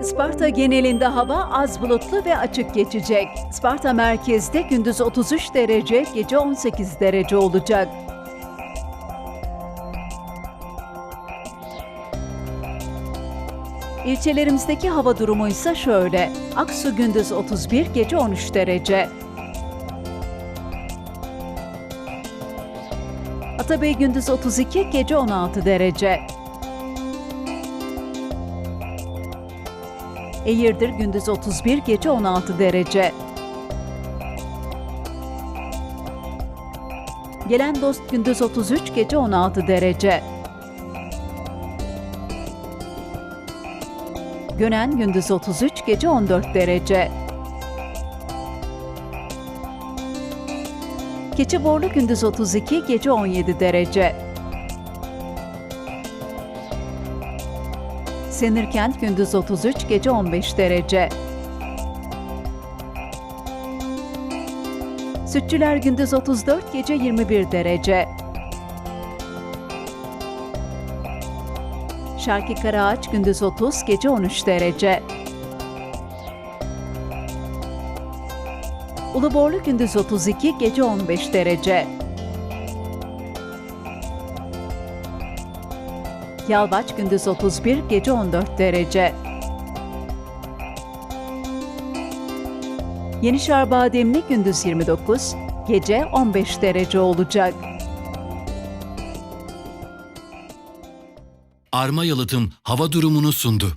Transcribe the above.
Isparta genelinde hava az bulutlu ve açık geçecek. Isparta merkezde gündüz 33 derece, gece 18 derece olacak. İlçelerimizdeki hava durumu ise şöyle. Aksu gündüz 31, gece 13 derece. Atabey gündüz 32, gece 16 derece. Eğirdir gündüz 31, gece 16 derece. Gelen dost gündüz 33, gece 16 derece. Gönen gündüz 33, gece 14 derece. Keçiborlu gündüz 32, gece 17 derece. Senirkent gündüz 33, gece 15 derece. Sütçüler gündüz 34, gece 21 derece. Şarkı Karaağaç gündüz 30, gece 13 derece. Uluborlu gündüz 32, gece 15 derece. Yalvaç gündüz 31, gece 14 derece. Yenişehir Bademli gündüz 29, gece 15 derece olacak. Arma Yalıtım hava durumunu sundu.